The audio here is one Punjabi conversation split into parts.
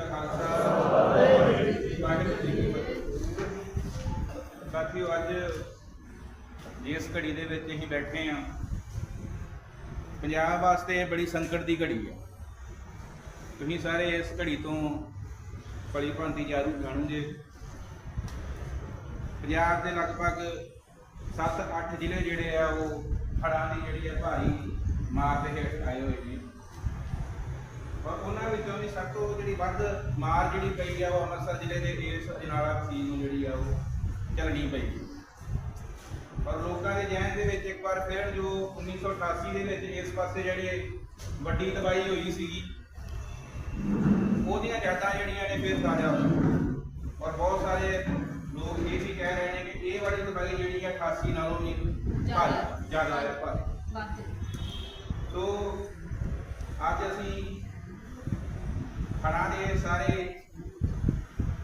ਖਾਲਸਾ ਜੀ ਕੀ ਅੱਜ ਇਸ ਘੜੀ ਦੇ ਵਿੱਚ ਅਸੀਂ ਬੈਠੇ ਆ ਪੰਜਾਬ ਵਾਸਤੇ ਬੜੀ ਸੰਕਟ ਦੀ ਘੜੀ ਹੈ। ਤੁਸੀਂ ਸਾਰੇ ਇਸ ਘੜੀ ਤੋਂ ਭਲੀ ਭਾਂਤੀ ਜਾਣੂ ਜਾਣੋਗੇ। ਪੰਜਾਬ ਦੇ ਲਗਭਗ 7-8 ਜ਼ਿਲ੍ਹੇ ਜਿਹੜੇ ਆ, ਉਹ ਹੜ੍ਹਾਂ ਦੀ ਜਿਹੜੀ ਹੈ ਭਾਰੀ ਮਾਰ ਦੇ ਹੇਠ ਆਏ ਹੋਏ ਨੇ। ਔਰ ਉਹਨਾਂ ਵਿੱਚੋਂ ਵੀ ਸਭ ਤੋਂ ਜਿਹੜੀ ਵੱਧ ਮਾਰ ਜਿਹੜੀ ਪਈ ਆ ਉਹ ਅੰਮ੍ਰਿਤਸਰ ਜ਼ਿਲ੍ਹੇ ਦੇ ਇਸ ਅਜਨਾਲਾ ਤਹਿਸੀਲ ਨੂੰ ਜਿਹੜੀ ਆ ਉਹ ਚੱਲਣੀ ਪਈ। ਪਰ ਲੋਕਾਂ ਦੇ ਜਹਿਨ ਦੇ ਵਿੱਚ ਇੱਕ ਵਾਰ ਫਿਰ ਜੋ 1988 ਦੇ ਵਿੱਚ ਇਸ ਪਾਸੇ ਜਿਹੜੀ ਵੱਡੀ ਤਬਾਹੀ ਹੋਈ ਸੀਗੀ ਉਹਦੀਆਂ ਯਾਦਾਂ ਜਿਹੜੀਆਂ ਨੇ ਫਿਰ ਤਾਜ਼ਾ ਹੋਈਆਂ ਔਰ ਬਹੁਤ ਸਾਰੇ ਲੋਕ ਇਹ ਵੀ ਕਹਿ ਰਹੇ ਨੇ ਕਿ ਇਹ ਵਾਲੀ ਤਬਾਹੀ ਜਿਹੜੀ ਆ 88 ਨਾਲੋਂ ਵੀ ਭਾਰੀ ਜ਼ਿਆਦਾ ਹੈ ਭਾਰੀ। ਤੋ ਅੱਜ ਅਸੀਂ ਹੜ੍ਹਾਂ ਦੇ ਸਾਰੇ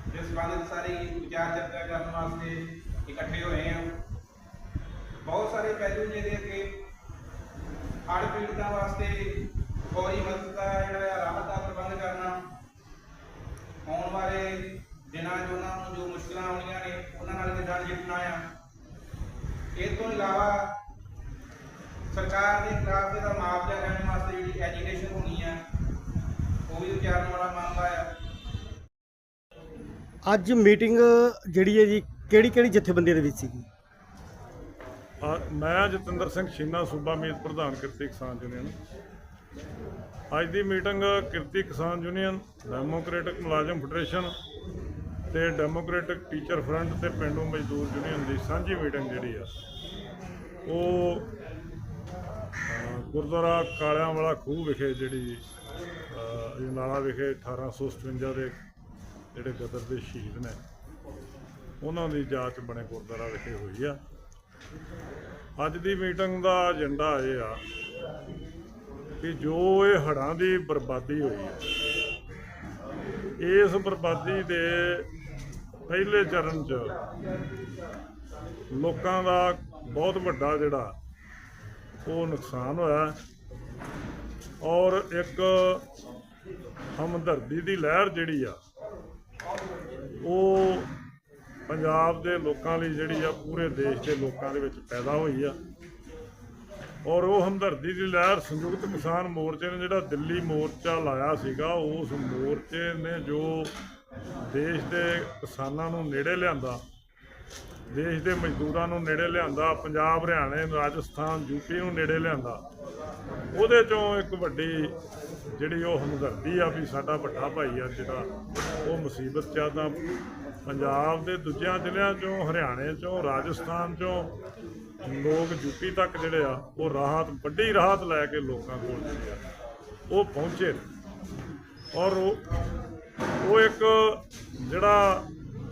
ਦੇ ਸੰਬੰਧਿਤ ਸਾਰੇ ਵਿਚਾਰ ਚਰਚਾ ਕਰਨ ਵਾਸਤੇ ਇਕੱਠੇ ਹੋਏ ਆ। ਬਹੁਤ ਸਾਰੇ ਪਹਿਲੂ ਜਿਹਦੇ ਕਿ ਹੜ੍ਹ ਪੀੜਤਾਂ ਵਾਸਤੇ ਫੌਰੀ ਮਦਦ ਦਾ ਜਿਹੜਾ ਹੈ ਰਾਹਤ ਦਾ ਪ੍ਰਬੰਧ ਕਰਨਾ, ਆਉਣ ਵਾਲੇ ਦਿਨਾਂ 'ਚ ਉਹਨਾਂ ਨੂੰ ਜੋ ਮੁਸ਼ਕਲਾਂ ਆਉਣੀਆਂ ਨੇ, ਉਹਨਾਂ ਨਾਲ ਕਿੱਦਾਂ ਨਜਿੱਠਣਾ ਆ। ਇਹ ਤੋਂ ਇਲਾਵਾ ਸਰਕਾਰ ਦੇ ਖਿਲਾਫ ਇਹਦਾ ਮੁਆਵਜ਼ਾ ਲੈਣ ਵਾਸਤੇ ਜਿਹੜੀ ਐਜੀਟੇਸ਼ਨ ਹੋਣੀ ਆ ਉਹ ਵੀ ਵਿਚਾਰਨ ਵਾਲਾ ਮਾਮਲਾ ਆ ਅੱਜ ਮੀਟਿੰਗ ਜਿਹੜੀ ਹੈ ਜੀ ਕਿਹੜੀ ਕਿਹੜੀ ਜਥੇਬੰਦੀਆਂ ਦੇ ਵਿੱਚ ਸੀਗੀ? ਮੈਂ ਜਤਿੰਦਰ ਸਿੰਘ ਛੀਨਾ ਸੂਬਾ ਮੀਤ ਪ੍ਰਧਾਨ ਕਿਰਤੀ ਕਿਸਾਨ ਯੂਨੀਅਨ। ਅੱਜ ਦੀ meeting Kirti Kisan union democratic ਮੁਲਾਜ਼ਮ ਫੈਡਰੇਸ਼ਨ ਤੇ ਡੈਮੋਕ੍ਰੈਟਿਕ ਟੀਚਰ ਫਰੰਟ ਤੇ ਪਿੰਡੂ ਮਜ਼ਦੂਰ ਯੂਨੀਅਨ ਦੀ ਸਾਂਝੀ ਮੀਟਿੰਗ ਜਿਹੜੀ ਆ ਉਹ ਗੁਰਦੁਆਰਾ ਕਾਲਿਆਂ ਵਾਲਾ ਖੂਹ ਵਿਖੇ ਜਿਹੜੀ ਅਜਨਾਲਾ ਵਿਖੇ 1857 ਦੇ ਜਿਹੜੇ ਗਦਰ ਦੇ ਸ਼ਹੀਦ ਨੇ, ਉਹਨਾਂ ਦੀ ਯਾਦ ਬਣੇ ਗੁਰਦੁਆਰਾ ਵਿਖੇ ਹੋਈ ਆ। ਅੱਜ ਦੀ ਮੀਟਿੰਗ ਦਾ ਏਜੰਡਾ ਇਹ ਆ ਕਿ ਜੋ ਇਹ ਹੜ੍ਹਾਂ ਦੀ ਬਰਬਾਦੀ ਹੋਈ ਹੈ ਇਸ ਬਰਬਾਦੀ ਦੇ ਪਹਿਲੇ ਚਰਨ 'ਚ ਲੋਕਾਂ ਦਾ ਬਹੁਤ ਵੱਡਾ ਜਿਹੜਾ ਉਹ ਨੁਕਸਾਨ ਹੋਇਆ ਔਰ ਇੱਕ ਹਮਦਰਦੀ ਦੀ ਲਹਿਰ ਜਿਹੜੀ ਆ, ਉਹ ਪੰਜਾਬ ਦੇ ਲੋਕਾਂ ਲਈ ਜਿਹੜੀ ਆ, ਪੂਰੇ ਦੇਸ਼ ਦੇ ਲੋਕਾਂ ਦੇ ਵਿੱਚ ਪੈਦਾ ਹੋਈ ਆ। ਔਰ ਉਹ ਹਮਦਰਦੀ ਦੀ ਲਹਿਰ ਸੰਯੁਕਤ ਕਿਸਾਨ ਮੋਰਚੇ ਨੇ ਜਿਹੜਾ ਦਿੱਲੀ ਮੋਰਚਾ ਲਾਇਆ ਸੀਗਾ, ਉਸ ਮੋਰਚੇ ਨੇ ਜੋ ਦੇਸ਼ ਦੇ ਕਿਸਾਨਾਂ ਨੂੰ ਨੇੜੇ ਲਿਆਂਦਾ ਦੇਸ਼ ਦੇ ਮਜ਼ਦੂਰਾਂ ਨੂੰ ਨੇੜੇ ਲਿਆਂਦਾ, ਪੰਜਾਬ, ਹਰਿਆਣੇ, ਰਾਜਸਥਾਨ ਯੂਪੀ ਨੂੰ ਨੇੜੇ ਲਿਆਂਦਾ ਉਹਦੇ ਚੋਂ ਇੱਕ ਵੱਡੀ ਜਿਹੜੀ ਉਹ ਹਮਦਰਦੀ ਆ ਵੀ ਸਾਡਾ ਵੱਡਾ ਭਾਈ ਆ ਜਿਹੜਾ, ਉਹ ਮੁਸੀਬਤ ਚ ਆ ਤਾਂ ਪੰਜਾਬ ਦੇ ਦੂਜਿਆਂ ਜ਼ਿਲ੍ਹਿਆਂ ਚੋਂ, ਹਰਿਆਣੇ ਚੋਂ, ਰਾਜਸਥਾਨ ਚੋਂ ਲੋਕ ਯੂਪੀ ਤੱਕ ਜਿਹੜੇ ਆ, ਉਹ ਰਾਹਤ, ਵੱਡੀ ਰਾਹਤ ਲੈ ਕੇ ਲੋਕਾਂ ਕੋਲ ਜਿਹੜੇ ਆ ਉਹ ਪਹੁੰਚੇ ਨੇ। ਔਰ ਉਹ ਉਹ ਇੱਕ ਜਿਹੜਾ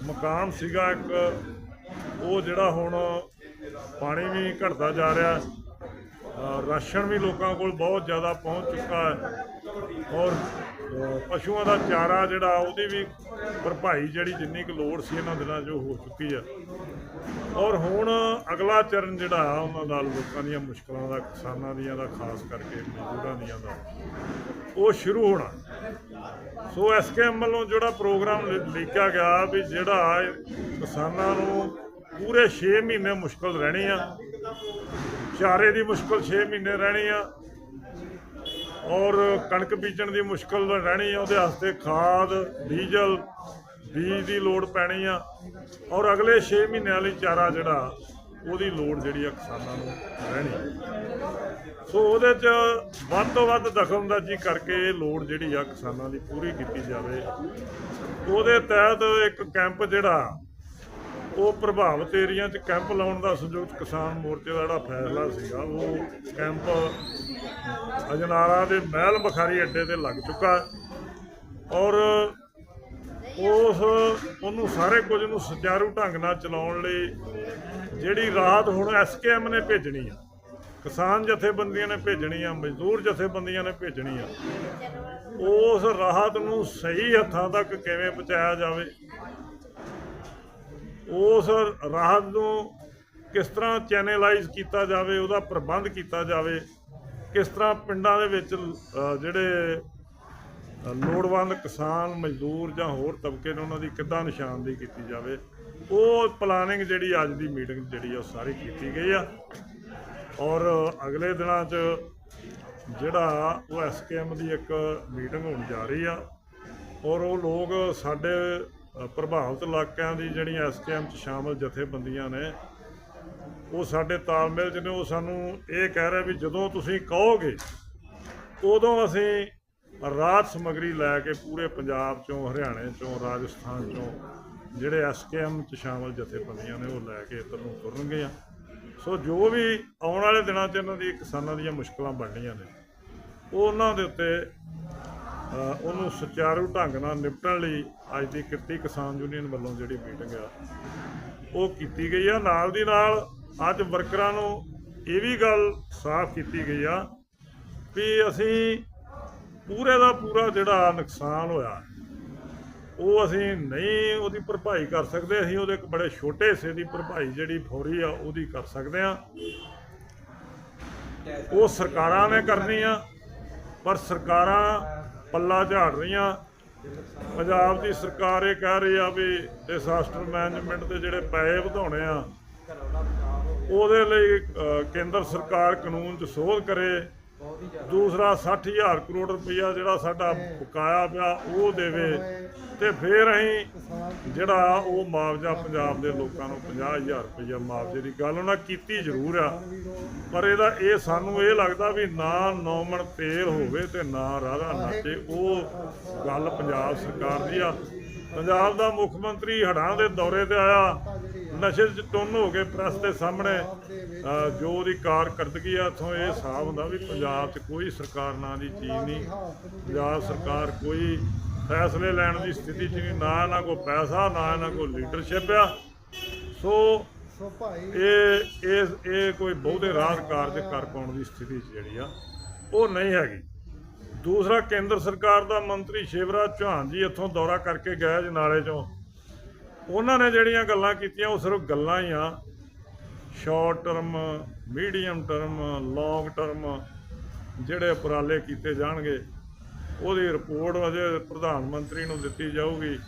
ਮਕਾਨ ਸੀਗਾ, ਇੱਕ ਉਹ ਜਿਹੜਾ ਹੁਣ ਪਾਣੀ ਵੀ ਘਟਦਾ ਜਾ ਰਿਹਾ ਰਾਸ਼ਨ ਵੀ ਲੋਕਾਂ ਕੋਲ ਬਹੁਤ ਜ਼ਿਆਦਾ ਪਹੁੰਚ ਚੁੱਕਾ ਹੈ। ਔਰ ਪਸ਼ੂਆਂ ਦਾ ਚਾਰਾ ਜਿਹੜਾ, ਉਹਦੀ ਵੀ ਭਰਪਾਈ ਜਿਹੜੀ ਜਿੰਨੀ ਕੁ ਲੋੜ ਸੀ ਇਹਨਾਂ ਦਿਨਾਂ 'ਚ ਉਹ ਹੋ ਚੁੱਕੀ ਆ ਔਰ ਹੁਣ ਅਗਲਾ ਚਰਨ ਜਿਹੜਾ ਆ, ਉਹਨਾਂ ਦਾ ਲੋਕਾਂ ਦੀਆਂ ਮੁਸ਼ਕਲਾਂ ਦਾ, ਕਿਸਾਨਾਂ ਦੀਆਂ ਦਾ, ਖਾਸ ਕਰਕੇ ਮਜ਼ਦੂਰਾਂ ਦੀਆਂ ਦਾ, ਉਹ ਸ਼ੁਰੂ ਹੋਣਾ। ਸੋ ਐਸਕੇਐਮ ਵੱਲੋਂ ਜਿਹੜਾ ਪ੍ਰੋਗਰਾਮ ਲਿਖਿਆ ਗਿਆ ਵੀ ਜਿਹੜਾ ਕਿਸਾਨਾਂ ਨੂੰ ਪੂਰੇ 6 ਮਹੀਨੇ ਮੁਸ਼ਕਲ ਰਹਿਣੀ ਆ। ਚਾਰੇ ਦੀ ਮੁਸ਼ਕਲ 6 ਮਹੀਨੇ ਰਹਿਣੀ ਆ। ਔਰ ਕਣਕ ਬੀਜਣ ਦੀ ਮੁਸ਼ਕਲ ਰਹਿਣੀ ਆ, ਉਹਦੇ ਵਾਸਤੇ ਖਾਦ, ਡੀਜ਼ਲ, ਬੀਜ ਦੀ ਲੋੜ ਪੈਣੀ ਆ। ਔਰ ਅਗਲੇ 6 ਮਹੀਨਿਆਂ ਲਈ ਚਾਰਾ ਜਿਹੜਾ, ਉਹਦੀ ਲੋੜ ਜਿਹੜੀ ਆ ਕਿਸਾਨਾਂ ਨੂੰ ਰਹਿਣੀ। ਸੋ ਉਹਦੇ 'ਚ ਵੱਧ ਤੋਂ ਵੱਧ ਦਖਲਅੰਦਾਜ਼ੀ ਕਰਕੇ ਇਹ ਲੋੜ ਜਿਹੜੀ ਆ ਕਿਸਾਨਾਂ ਦੀ ਪੂਰੀ ਕੀਤੀ ਜਾਵੇ। ਉਹਦੇ ਤਹਿਤ ਇੱਕ ਕੈਂਪ ਜਿਹੜਾ ਉਹ ਪ੍ਰਭਾਵਿਤ ਏਰੀਆ 'ਚ ਕੈਂਪ ਲਾਉਣ ਦਾ ਸੰਯੁਕਤ ਕਿਸਾਨ ਮੋਰਚੇ ਦਾ ਜਿਹੜਾ ਫੈਸਲਾ ਸੀਗਾ, ਉਹ ਕੈਂਪ ਅਜਨਾਲਾ ਦੇ ਮਹਿਲ ਬਖਾਰੀ ਅੱਡੇ ਤੇ ਲੱਗ ਚੁੱਕਾ ਔਰ ਉਸ ਉਹਨੂੰ ਸਾਰੇ ਕੁਝ ਨੂੰ ਸੁਚਾਰੂ ਢੰਗ ਨਾਲ ਚਲਾਉਣ ਲਈ ਜਿਹੜੀ ਰਾਹਤ ਹੁਣ ਐਸਕੇਐਮ ਨੇ ਭੇਜਣੀ ਆ, ਕਿਸਾਨ ਜਥੇਬੰਦੀਆਂ ਨੇ ਭੇਜਣੀ ਆ, ਮਜ਼ਦੂਰ ਜਥੇਬੰਦੀਆਂ ਨੇ ਭੇਜਣੀ ਆ, ਉਸ ਰਾਹਤ ਨੂੰ ਸਹੀ ਹੱਥਾਂ ਤੱਕ ਕਿਵੇਂ ਪਹੁੰਚਾਇਆ ਜਾਵੇ ਉਸ ਰਾਹਤ ਨੂੰ ਕਿਸ ਤਰ੍ਹਾਂ ਚੈਨਲਾਈਜ਼ ਕੀਤਾ ਜਾਵੇ, ਉਹਦਾ ਪ੍ਰਬੰਧ ਕੀਤਾ ਜਾਵੇ, ਕਿਸ ਤਰ੍ਹਾਂ ਪਿੰਡਾਂ ਦੇ ਵਿੱਚ ਜਿਹੜੇ ਲੋੜਵੰਦ ਕਿਸਾਨ, ਮਜ਼ਦੂਰ ਜਾਂ ਹੋਰ ਤਬਕੇ ਨੇ, ਉਹਨਾਂ ਦੀ ਕਿੱਦਾਂ ਨਿਸ਼ਾਨਦੇਹੀ ਕੀਤੀ ਜਾਵੇ, ਉਹ ਪਲਾਨਿੰਗ ਜਿਹੜੀ ਅੱਜ ਦੀ ਮੀਟਿੰਗ ਜਿਹੜੀ ਆ, ਉਹ ਸਾਰੀ ਕੀਤੀ ਗਈ ਆ। ਔਰ ਅਗਲੇ ਦਿਨਾਂ 'ਚ ਜਿਹੜਾ ਉਹ ਐਸਕੇਐਮ ਦੀ ਇੱਕ ਮੀਟਿੰਗ ਹੋਣ ਜਾ ਰਹੀ ਆ, ਔਰ ਉਹ ਲੋਕ ਸਾਡੇ ਪ੍ਰਭਾਵਿਤ ਇਲਾਕਿਆਂ ਦੀ ਜਿਹੜੀਆਂ ਐਸਕੇਐਮ 'ਚ ਸ਼ਾਮਲ ਜਥੇਬੰਦੀਆਂ ਨੇ, ਉਹ ਸਾਡੇ ਤਾਲਮੇਲ 'ਚ ਨੇ। ਉਹ ਸਾਨੂੰ ਇਹ ਕਹਿ ਰਿਹਾ ਵੀ ਜਦੋਂ ਤੁਸੀਂ ਕਹੋਗੇ, ਉਦੋਂ ਅਸੀਂ ਰਾਤ ਸਮਗਰੀ ਲੈ ਕੇ ਪੂਰੇ ਪੰਜਾਬ ਚੋਂ, ਹਰਿਆਣੇ ਚੋਂ, ਰਾਜਸਥਾਨ ਚੋਂ ਜਿਹੜੇ ਐਸਕੇਐਮ 'ਚ ਸ਼ਾਮਲ ਜਥੇਬੰਦੀਆਂ ਨੇ, ਉਹ ਲੈ ਕੇ ਇੱਧਰ ਨੂੰ ਤੁਰਨਗੇ ਆ। ਸੋ ਜੋ ਵੀ ਆਉਣ ਵਾਲੇ ਦਿਨਾਂ 'ਚ ਇਹਨਾਂ ਦੀ ਕਿਸਾਨਾਂ ਦੀਆਂ ਮੁਸ਼ਕਲਾਂ ਬਣਨੀਆਂ ਨੇ ਉਹਨਾਂ ਦੇ ਉੱਤੇ ਉਹਨੂੰ ਸੁਚਾਰੂ ਢੰਗ ਨਾਲ ਨਿਪਟਣ ਲਈ ਅੱਜ ਦੀ ਕਿਰਤੀ ਕਿਸਾਨ ਯੂਨੀਅਨ ਵੱਲੋਂ ਜਿਹੜੀ ਮੀਟਿੰਗ ਆ, ਉਹ ਕੀਤੀ ਗਈ ਆ। ਨਾਲ ਦੀ ਨਾਲ ਅੱਜ ਵਰਕਰਾਂ ਨੂੰ ਇਹ ਵੀ ਗੱਲ ਸਾਫ਼ ਕੀਤੀ ਗਈ ਆ ਵੀ ਅਸੀਂ ਪੂਰੇ ਦਾ ਪੂਰਾ ਜਿਹੜਾ ਨੁਕਸਾਨ ਹੋਇਆ, ਉਹ ਅਸੀਂ ਨਹੀਂ ਉਹਦੀ ਭਰਪਾਈ ਕਰ ਸਕਦੇ। ਅਸੀਂ ਉਹਦੇ ਇੱਕ ਬੜੇ ਛੋਟੇ ਹਿੱਸੇ ਦੀ ਭਰਪਾਈ ਜਿਹੜੀ ਫੌਰੀ ਆ, ਉਹਦੀ ਕਰ ਸਕਦੇ ਆ। ਉਹ ਸਰਕਾਰਾਂ ਨੇ ਕਰਨੀ ਆ, ਪਰ ਸਰਕਾਰਾਂ ਪੱਲਾ ਝਾੜ ਰਹੀਆਂ। ਪੰਜਾਬ ਦੀ ਸਰਕਾਰ ਇਹ ਕਹਿ ਰਹੀ ਆ ਵੀ ਡਿਸਾਸਟਰ ਮੈਨੇਜਮੈਂਟ ਦੇ ਜਿਹੜੇ ਪੈਸੇ ਵਧਾਉਣੇ ਆ, ਉਹਦੇ ਲਈ ਕੇਂਦਰ ਸਰਕਾਰ ਕਾਨੂੰਨ 'ਚ ਸੋਧ ਕਰੇ। ਦੂਸਰਾ 60000 ਕਰੋੜ ਰੁਪਈਆ ਜਿਹੜਾ ਸਾਡਾ ਬਕਾਇਆ ਪਿਆ, ਉਹ ਦੇਵੇ ਤੇ ਫਿਰ ਅਸੀਂ ਜਿਹੜਾ ਉਹ ਮੁਆਵਜ਼ਾ ਪੰਜਾਬ ਦੇ ਲੋਕਾਂ ਨੂੰ 50000 ਰੁਪਈਆ ਮੁਆਵਜ਼ੇ ਦੀ ਗੱਲ ਉਹਨਾਂ ਕੀਤੀ ਜ਼ਰੂਰ ਆ। ਪਰ ਇਹਦਾ ਇਹ ਸਾਨੂੰ ਇਹ ਲੱਗਦਾ ਵੀ ਨਾ ਨੌਮਣ ਤੇਲ ਹੋਵੇ ਤੇ ਨਾ ਰਾਧਾ ਨਾਚੇ ਉਹ ਗੱਲ ਪੰਜਾਬ ਸਰਕਾਰ ਦੀ ਆ। ਪੰਜਾਬ ਦਾ ਮੁੱਖ ਮੰਤਰੀ ਹੜ੍ਹਾਂ ਦੇ ਦੌਰੇ ਤੇ ਆਇਆ। ਨਸ਼ੇ 'ਚ ਟੁੰਨ ਹੋ ਕੇ ਪ੍ਰੈਸ ਦੇ ਸਾਹਮਣੇ ਜੋ ਉਹਦੀ ਕਾਰਕਰਦਗੀ ਆ। ਇਥੋਂ ਇਹ ਸਾਫ਼ ਹੁੰਦਾ ਵੀ ਪੰਜਾਬ 'ਚ ਕੋਈ ਸਰਕਾਰ ਨਾਂ ਦੀ ਚੀਜ਼ ਨਹੀਂ। ਪੰਜਾਬ ਸਰਕਾਰ ਕੋਈ ਫੈਸਲੇ ਲੈਣ ਦੀ ਸਥਿਤੀ 'ਚ ਨਹੀਂ। ਨਾ ਇਹਨਾਂ ਕੋਲ ਪੈਸਾ, ਨਾ ਇਹਨਾਂ ਕੋਲ ਲੀਡਰਸ਼ਿਪ ਆ। ਸੋ, ਇਹ ਇਹ ਇਹ ਕੋਈ ਬਹੁਤੇ ਰਾਜ ਕਾਰਜ ਕਰ ਪਾਉਣ ਦੀ ਸਥਿਤੀ 'ਚ ਜਿਹੜੀ ਆ, ਉਹ ਨਹੀਂ ਹੈਗੀ। ਦੂਸਰਾ ਕੇਂਦਰ ਸਰਕਾਰ ਦਾ ਮੰਤਰੀ ਸ਼ਿਵਰਾਜ ਚੌਹਾਨ ਜੀ ਇੱਥੋਂ ਦੌਰਾ ਕਰਕੇ ਗਏ ਜਨਾਲੇ 'ਚੋਂ। ਉਹਨਾਂ ਨੇ ਜਿਹੜੀਆਂ ਗੱਲਾਂ ਕੀਤੀਆਂ, ਉਹ ਸਿਰਫ ਗੱਲਾਂ ਹੀ ਆ। Short term medium term long term ਜਿਹੜੇ ਉਪਰਾਲੇ ਕੀਤੇ ਜਾਣਗੇ, ਉਹਦੀ ਰਿਪੋਰਟ ਅਜੇ ਪ੍ਰਧਾਨ ਮੰਤਰੀ ਨੂੰ ਦਿੱਤੀ ਜਾਊਗੀ।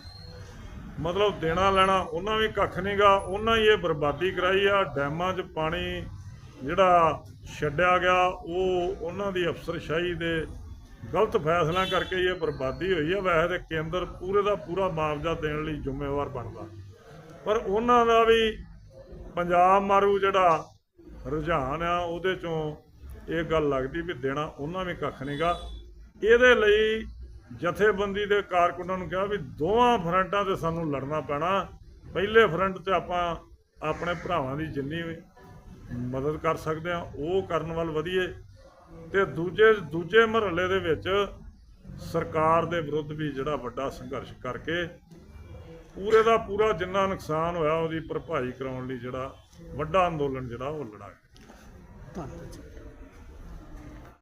ਮਤਲਬ ਦੇਣਾ ਲੈਣਾ ਉਹਨਾਂ ਵੀ ਕੱਖ ਨਹੀਂਗਾ ਉਹਨਾਂ ਹੀ ਇਹ ਬਰਬਾਦੀ ਕਰਾਈ ਆ। ਡੈਮਾਂ 'ਚ ਪਾਣੀ ਜਿਹੜਾ ਛੱਡਿਆ ਗਿਆ, ਉਹ ਉਹਨਾਂ ਦੀ ਅਫਸਰਸ਼ਾਹੀ ਦੇ ਗਲਤ ਫੈਸਲਿਆਂ ਕਰਕੇ ਇਹ ਬਰਬਾਦੀ ਹੋਈ ਆ, ਵੈਸੇ ਤੇ ਕੇਂਦਰ ਪੂਰੇ ਦਾ ਪੂਰਾ ਮੁਆਵਜ਼ਾ ਦੇਣ ਲਈ ਜ਼ਿੰਮੇਵਾਰ ਬਣਦਾ। ਪਰ ਉਹਨਾਂ ਦਾ ਵੀ ਪੰਜਾਬ ਮਾਰੂ ਜਿਹੜਾ ਰੁਝਾਨ ਆ, ਉਹਦੇ ਚੋਂ ਇਹ ਗੱਲ ਲੱਗਦੀ ਵੀ ਦੇਣਾ ਉਹਨਾਂ ਵੀ ਕੱਖ ਨਹੀਂਗਾ ਇਹਦੇ ਲਈ ਜਥੇਬੰਦੀ ਦੇ ਕਾਰਕੁਨਾਂ ਨੂੰ ਕਿਹਾ ਵੀ ਦੋਵਾਂ ਫਰੰਟਾਂ ਤੇ ਸਾਨੂੰ ਲੜਨਾ ਪੈਣਾ। ਪਹਿਲੇ ਫਰੰਟ ਤੇ ਆਪਾਂ ਆਪਣੇ ਭਰਾਵਾਂ ਦੀ ਜਿੰਨੀ ਮਦਦ ਕਰ ਸਕਦੇ ਆ, ਉਹ ਕਰਨ ਵੱਲ ਵਧੀਏ। ਤੇ ਦੂਜੇ ਦੂਜੇ ਮਹੱਲੇ ਦੇ ਵਿੱਚ ਸਰਕਾਰ ਦੇ ਵਿਰੁੱਧ ਵੀ ਜਿਹੜਾ ਵੱਡਾ ਸੰਘਰਸ਼ ਕਰਕੇ ਪੂਰੇ ਦਾ ਪੂਰਾ ਜਿੰਨਾ ਨੁਕਸਾਨ ਹੋਇਆ ਉਹਦੀ ਭਰਪਾਈ ਕਰਾਉਣ ਲਈ ਜਿਹੜਾ ਵੱਡਾ ਅੰਦੋਲਨ ਜਿਹੜਾ ਉਹ ਲੜਾਇਆ ਧੰਨਵਾਦ